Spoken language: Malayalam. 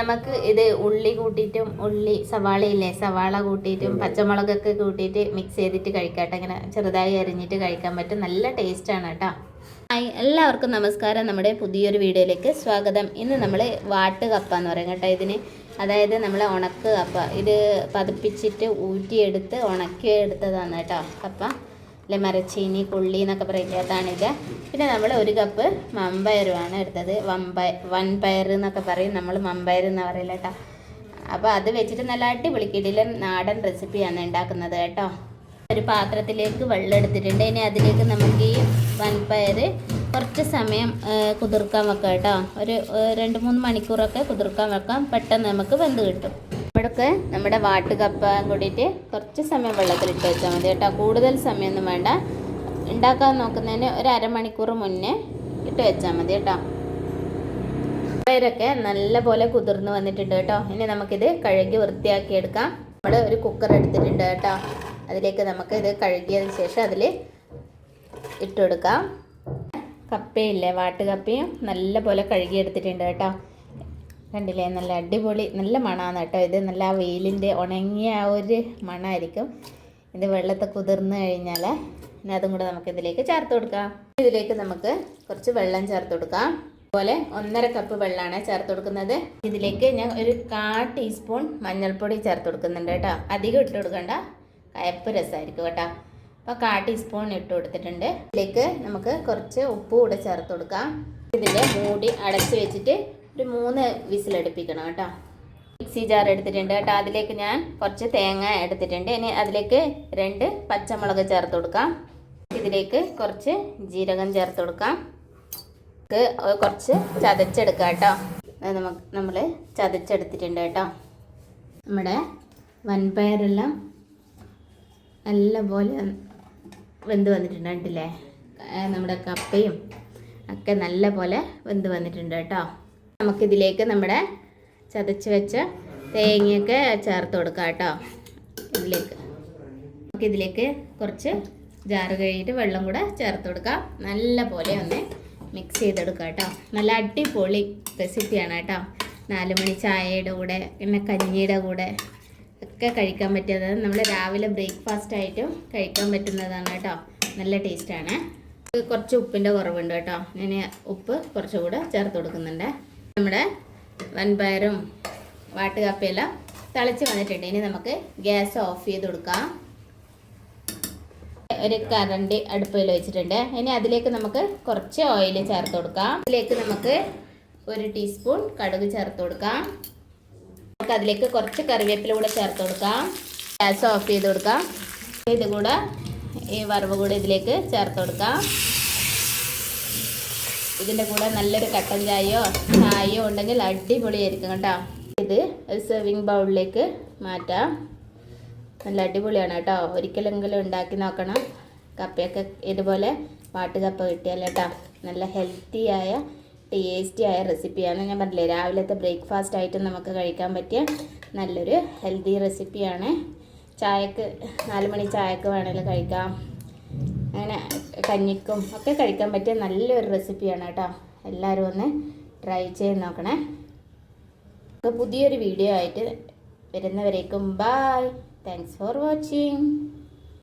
നമുക്ക് ഇത് ഉള്ളി കൂട്ടിയിട്ടും ഉള്ളി സവാള ഇല്ലേ സവാള കൂട്ടിയിട്ടും പച്ചമുളകൊക്കെ കൂട്ടിയിട്ട് മിക്സ് ചെയ്തിട്ട് കഴിക്കാട്ടെ. ഇങ്ങനെ ചെറുതായി അരിഞ്ഞിട്ട് കഴിക്കാൻ പറ്റും. നല്ല ടേസ്റ്റാണ് കേട്ടോ ഹായ് എല്ലാവർക്കും നമസ്കാരം. നമ്മുടെ പുതിയൊരു വീഡിയോയിലേക്ക് സ്വാഗതം. ഇന്ന് നമ്മൾ വാട്ട് കപ്പ എന്ന് പറയും കേട്ടോ ഇതിന്. അതായത് നമ്മൾ ഉണക്ക് കപ്പ. ഇത് പതിപ്പിച്ചിട്ട് ഊറ്റിയെടുത്ത് ഉണക്കി എടുത്തതാണ് കേട്ടോ കപ്പ. അല്ലെ മരച്ചീനി കൊള്ളി എന്നൊക്കെ പറയുന്നതാണിത് പിന്നെ നമ്മൾ ഒരു കപ്പ് മമ്പയറുമാണ് എടുത്തത്. വമ്പയ വൻപയർ എന്നൊക്കെ പറയും നമ്മൾ മമ്പയർ എന്ന് പറയില്ല കേട്ടോ. അപ്പോൾ അത് വെച്ചിട്ട് നല്ല അടിപൊളി കിടിലൻ നാടൻ റെസിപ്പിയാണ് ഉണ്ടാക്കുന്നത് കേട്ടോ. ഒരു പാത്രത്തിലേക്ക് വെള്ളം എടുത്തിട്ടുണ്ട്. ഇനി അതിലേക്ക് നമുക്ക് ഈ വൻപയർ കുറച്ച് സമയം കുതിർക്കാൻ വെക്കാം കേട്ടോ. ഒരു രണ്ട് മൂന്ന് മണിക്കൂറൊക്കെ കുതിർക്കാൻ വെക്കാം. പെട്ടെന്ന് നമുക്ക് വെന്ത് കിട്ടും. ഇവിടൊക്കെ നമ്മുടെ വാട്ട് കപ്പ കൂടിയിട്ട് കുറച്ച് സമയം വെള്ളത്തിലിട്ട് വെച്ചാൽ മതി കേട്ടോ. കൂടുതൽ സമയമൊന്നും വേണ്ട. ഉണ്ടാക്കാൻ നോക്കുന്നതിന് ഒരു അരമണിക്കൂർ മുന്നേ ഇട്ട് വെച്ചാൽ മതി കേട്ടോ. പയറൊക്കെ നല്ലപോലെ കുതിർന്ന് വന്നിട്ടുണ്ട് കേട്ടോ. ഇനി നമുക്കിത് കഴുകി വൃത്തിയാക്കി എടുക്കാം. നമ്മൾ ഒരു കുക്കർ എടുത്തിട്ടുണ്ട് കേട്ടോ. അതിലേക്ക് നമുക്ക് ഇത് കഴുകിയതിന് ശേഷം അതിൽ ഇട്ടുകൊടുക്കാം കപ്പയില്ലേ വാട്ടുകപ്പയും നല്ലപോലെ കഴുകി എടുത്തിട്ടുണ്ട് കേട്ടോ. കണ്ടില്ലേ? നല്ല അടിപൊളി നല്ല മണമാണ് കേട്ടോ ഇത്. നല്ല ആ വെയിലിന്റെ ഉണങ്ങിയ ആ ഒരു മണമായിരിക്കും ഇത് വെള്ളത്തെ കുതിർന്ന് കഴിഞ്ഞാൽ ഇനി അതും കൂടെ നമുക്ക് ഇതിലേക്ക് ചേർത്ത് കൊടുക്കാം. ഇതിലേക്ക് നമുക്ക് കുറച്ച് വെള്ളം ചേർത്ത് കൊടുക്കാം. അതുപോലെ ഒന്നര കപ്പ് വെള്ളമാണ് ചേർത്ത് കൊടുക്കുന്നത്. ഇതിലേക്ക് ഞാൻ ഒരു കാ ടീസ്പൂൺ മഞ്ഞൾപ്പൊടി ചേർത്ത് കൊടുക്കുന്നുണ്ട് കേട്ടോ. അധികം ഇട്ട് കൊടുക്കണ്ട. കയപ്പ് രസമായിരിക്കും കേട്ടോ. അപ്പോൾ കാ ടീസ്പൂൺ ഇട്ട് കൊടുത്തിട്ടുണ്ട്. ഇതിലേക്ക് നമുക്ക് കുറച്ച് ഉപ്പ് കൂടെ ചേർത്ത് കൊടുക്കാം. ഇതിന്റെ മൂടി അടച്ച് വെച്ചിട്ട് ഒരു മൂന്ന് വിസിലടുപ്പിക്കണം കേട്ടോ. മിക്സി ജാർ എടുത്തിട്ടുണ്ട് കേട്ടോ. അതിലേക്ക് ഞാൻ കുറച്ച് തേങ്ങ എടുത്തിട്ടുണ്ട്. ഇനി അതിലേക്ക് രണ്ട് പച്ചമുളക് ചേർത്ത് കൊടുക്കാം. ഇതിലേക്ക് കുറച്ച് ജീരകം ചേർത്ത് കൊടുക്കാം. കുറച്ച് ചതച്ചെടുക്കാം കേട്ടോ. നമുക്ക് നമ്മൾ ചതച്ചെടുത്തിട്ടുണ്ട് കേട്ടോ. നമ്മുടെ വൻപയറെല്ലാം നല്ലപോലെ വെന്ത് വന്നിട്ടുണ്ട് കണ്ടില്ലേ? നമ്മുടെ കപ്പയും ഒക്കെ നല്ല പോലെ വെന്ത് വന്നിട്ടുണ്ട് കേട്ടോ. നമുക്കിതിലേക്ക് നമ്മുടെ ചതച്ച് വെച്ച തേങ്ങയൊക്കെ ചേർത്ത് കൊടുക്കാം കേട്ടോ. ഇതിലേക്ക്. നമുക്കിതിലേക്ക് കുറച്ച് ജാറ് കഴുകിയിട്ട് വെള്ളം കൂടെ ചേർത്ത് കൊടുക്കാം. നല്ല പോലെ ഒന്ന് മിക്സ് ചെയ്തെടുക്കാം കേട്ടോ. നല്ല അടിപൊളി റെസിപ്പിയാണ് കേട്ടോ. നാല് മണി ചായയുടെ കൂടെ പിന്നെ കഞ്ഞിയുടെ കൂടെ ഒക്കെ കഴിക്കാൻ പറ്റിയത്. നമ്മൾ രാവിലെ ബ്രേക്ക്ഫാസ്റ്റ് ആയിട്ടും കഴിക്കാൻ പറ്റുന്നതാണ് കേട്ടോ. നല്ല ടേസ്റ്റാണ് കുറച്ച് ഉപ്പിന്റെ കുറവുണ്ട് കേട്ടോ. ഞാൻ ഉപ്പ് കുറച്ചുകൂടെ ചേർത്ത് കൊടുക്കുന്നുണ്ട്. നമ്മുടെ വൻപയറും വാട്ടുകാപ്പിയെല്ലാം തിളച്ച് വന്നിട്ടുണ്ട്. ഇനി നമുക്ക് ഗ്യാസ് ഓഫ് ചെയ്ത് കൊടുക്കാം. ഒരു കറണ്ട് അടുപ്പിൽ വെച്ചിട്ടുണ്ട്. ഇനി അതിലേക്ക് നമുക്ക് കുറച്ച് ഓയിൽ ചേർത്ത് കൊടുക്കാം. അതിലേക്ക് നമുക്ക് ഒരു ടീസ്പൂൺ കടുക് ചേർത്ത് കൊടുക്കാം. നമുക്ക് അതിലേക്ക് കുറച്ച് കറിവേപ്പില കൂടെ ചേർത്ത് കൊടുക്കാം. ഗ്യാസ് ഓഫ് ചെയ്ത് കൊടുക്കാം. ഇതുകൂടെ ഈ വറവ് കൂടെ ഇതിലേക്ക് ചേർത്ത് കൊടുക്കാം. ഇതിന്റെ കൂടെ നല്ലൊരു കട്ടൻ ചായയോ ചായയോ ഉണ്ടെങ്കിൽ അടിപൊളിയായിരിക്കും കേട്ടോ. ഇത് ഒരു സെർവിങ് ബൗളിലേക്ക് മാറ്റാം. നല്ല അടിപൊളിയാണ് കേട്ടോ. ഒരിക്കലെങ്കിലും ഉണ്ടാക്കി നോക്കണം. കപ്പയൊക്കെ ഇതുപോലെ വാട്ടുകപ്പ കിട്ടിയാൽ കേട്ടോ. നല്ല ഹെൽത്തിയായ ടേസ്റ്റി ആയ റെസിപ്പിയാണ് ഞാൻ പറഞ്ഞില്ലേ രാവിലത്തെ ബ്രേക്ക്ഫാസ്റ്റ് ആയിട്ട് നമുക്ക് കഴിക്കാൻ പറ്റിയ നല്ലൊരു ഹെൽത്തി റെസിപ്പിയാണ് ചായക്ക് നാല് മണി ചായക്ക് വേണമെങ്കിൽ കഴിക്കാം. അങ്ങനെ കഞ്ഞിക്കും ഒക്കെ കഴിക്കാൻ പറ്റിയ നല്ലൊരു റെസിപ്പിയാണ് കേട്ടോ. എല്ലാവരും ഒന്ന് ട്രൈ ചെയ്ത് നോക്കണേ. പുതിയൊരു വീഡിയോ ആയിട്ട് വരുന്നവരേക്കും ബായ് താങ്ക്സ് ഫോർ വാച്ചിങ്